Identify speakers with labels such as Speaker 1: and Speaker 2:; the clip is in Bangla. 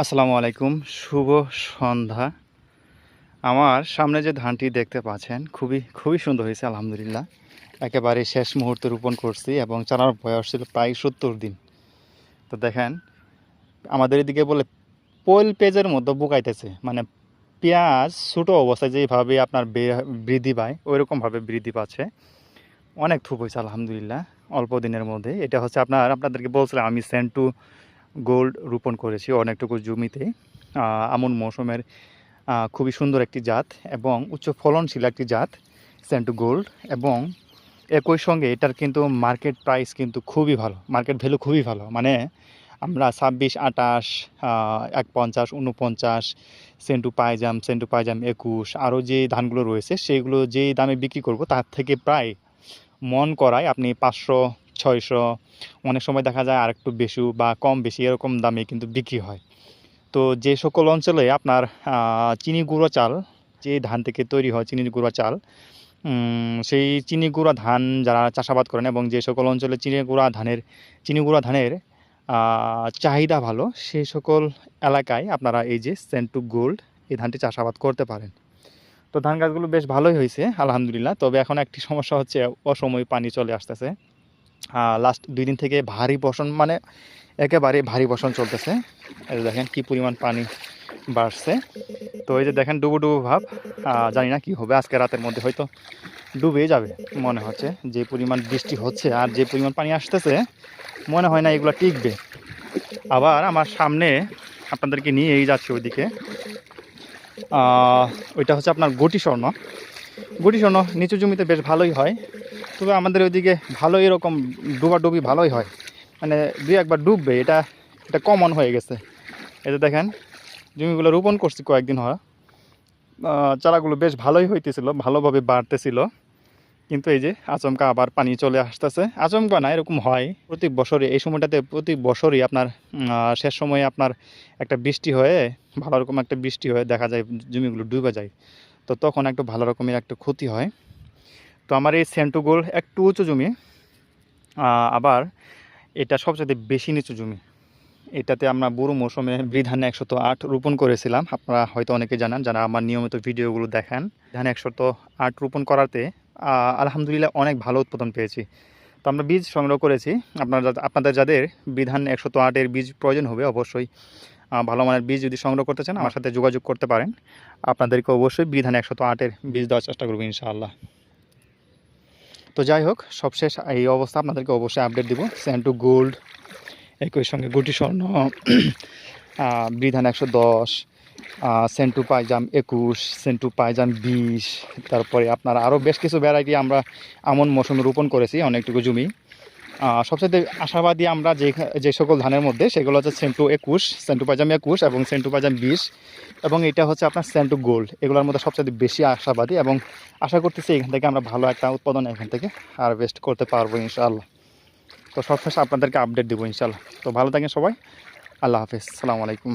Speaker 1: আসসালামু আলাইকুম, শুভ সন্ধ্যা। আমার সামনে যে ধানটি দেখতে পাচ্ছেন, খুবই খুবই সুন্দর হয়েছে, আলহামদুলিল্লাহ। একেবারে শেষ মুহূর্তে রোপণ করছি এবং চারার বয়স ছিল প্রায় সত্তর দিন। তো দেখেন, আমাদের এদিকে বলে পোল পেজের মধ্যে বুকাইতেছে। মানে পেঁয়াজ ছোটো অবস্থায় যেভাবে আপনার বৃদ্ধি পায় ওই রকমভাবে বৃদ্ধি পাচ্ছে। অনেক থুপ হয়েছে, আলহামদুলিল্লাহ, অল্প দিনের মধ্যে। এটা হচ্ছে আপনার, আপনাদেরকে বলছিলাম, আমি সেন্টু গোল্ড রোপণ করেছি অনেকটুকু জমিতে। আমন মৌসুমের খুবই সুন্দর একটি জাত এবং উচ্চ ফলনশীল একটি জাত সেন্টু গোল্ড এবং একই সঙ্গে এটার কিন্তু মার্কেট প্রাইস কিন্তু খুবই ভালো, মার্কেট ভ্যালু খুবই ভালো। মানে আমরা ছাব্বিশ আটাশ এক পঞ্চাশ উনপঞ্চাশ সেন্টু পাইজাম সেন্টু পাইজাম একুশ, আরও যে ধানগুলো রয়েছে, সেগুলো যেই দামে বিক্রি করব, তার থেকে প্রায় মন করায় আপনি পাঁচশো ছয়শো, অনেক সময় দেখা যায় আর একটু বেশি বা কম বেশি এরকম দামে কিন্তু বিক্রি হয়। তো যে সকল অঞ্চলে আপনার চিনি গুঁড়ো চাল, যে ধান থেকে তৈরি হয় চিনি গুঁড়া চাল সেই চিনি গুঁড়া ধান যারা চাষাবাদ করেন এবং যে সকল অঞ্চলে চিনি গুঁড়া ধানের, চিনি গুঁড়া ধানের চাহিদা ভালো সেই সকল এলাকায় আপনারা এই যে সেন্টু গোল্ড এই ধানটি চাষাবাদ করতে পারেন। তো ধান গাছগুলো বেশ ভালোই হয়েছে, আলহামদুলিল্লাহ। তবে এখন একটি সমস্যা হচ্ছে অসময় পানি চলে আসতেছে। লাস্ট দুই দিন থেকে ভারী বর্ষণ মানে একেবারে ভারী বর্ষণ চলতেছে। এই দেখেন কি পরিমাণ পানি বাড়ছে। তো এই যে দেখেন ডুবো ডুবো ভাব জানি না কি হবে, আজকে রাতের মধ্যে হয়তো ডুবে যাবে, মনে হচ্ছে। যে পরিমাণ বৃষ্টি হচ্ছে আর যে পরিমাণ পানি আসতেছে, মনে হয় না এগুলো টিকবে। আবার আমার সামনে আপনাদেরকে নিয়েই যাচ্ছে ওইদিকে। ওইটা হচ্ছে আপনার গটি স্বর্ণ। গটি স্বর্ণ নিচু জমিতে বেশ ভালোই হয়। তবে আমাদের ওইদিকে ভালো এরকম ডুবাডুবি ভালোই হয়। মানে দুই একবার ডুববে, এটা এটা কমন হয়ে গেছে। এটা দেখেন, জমিগুলো রোপণ করছি কয়েকদিন হয় চারাগুলো বেশ ভালোই হইতেছিল, ভালোভাবে বাড়তেছিল। কিন্তু এই যে আচমকা আবার পানি চলে আসতেছে। আচমকা না, এরকম হয়। প্রতি বছরই, এই সময়টাতে প্রতি বছরই আপনার শেষ সময়ে আপনার একটা বৃষ্টি হয়ে, ভালো রকম একটা বৃষ্টি হয়ে দেখা যায়, জমিগুলো ডুবে যায়। তো তখন একটু ভালো রকমের একটা ক্ষতি হয়। তো আমার এই সেন্টুগোল একটু উঁচু জমি আবার এটা সবচেয়ে বেশি নিচু জমি। এটাতে আমরা বুড়ো মৌসুমে বৃধান একশত আট রোপণ করেছিলাম। আপনারা হয়তো অনেকে জানান যারা আমার নিয়মিত ভিডিওগুলো দেখেন। ধান একশত আট রোপণ করাতে আলহামদুলিল্লাহ অনেক ভালো উৎপাদন পেয়েছি। তো আমরা বীজ সংগ্রহ করেছি। আপনারা আপনাদের যাদের বিধান একশত আটের বীজ প্রয়োজন হবে অবশ্যই ভালো মানের বীজ যদি সংগ্রহ করতে চান, আমার সাথে যোগাযোগ করতে পারেন। আপনাদেরকে অবশ্যই বিধান একশত আটের বীজ দেওয়ার চেষ্টা করব ইনশাআল্লাহ। তো যাই হোক, সবশেষ এই অবস্থা আপনাদেরকে অবশ্যই আপডেট দিব। সেন্টু গোল্ড একই সঙ্গে গুটি স্বর্ণ বিধান একশো দশ সেন্টু পাইজাম একুশ সেন্টু পাইজাম বিশ, তারপরে আপনার আরও বেশ কিছু ভ্যারাইটি আমরা আমন মৌসুমে রোপণ করেছি, অনেকটুকু জমি। সবচেয়ে আশাবাদী আমরা যে যে সকল ধানের মধ্যে, সেগুলো হচ্ছে সেন্টু একুশ সেন্টু পাইজাম একুশ এবং সেন্টু পাইজাম বিশ এবং এটা হচ্ছে আপনার সেন্টু গোল্ড এগুলোর মধ্যে সবচেয়ে বেশি আশাবাদী এবং আশা করতেছি এখান থেকে আমরা ভালো একটা উৎপাদন এখান থেকে হারভেস্ট করতে পারব ইনশাআল্লাহ। তো সবশেষে আপনাদেরকে আপডেট দেবো ইনশাআল্লাহ। তো ভালো থাকেন সবাই। আল্লাহ হাফেজ। সালামু আলাইকুম।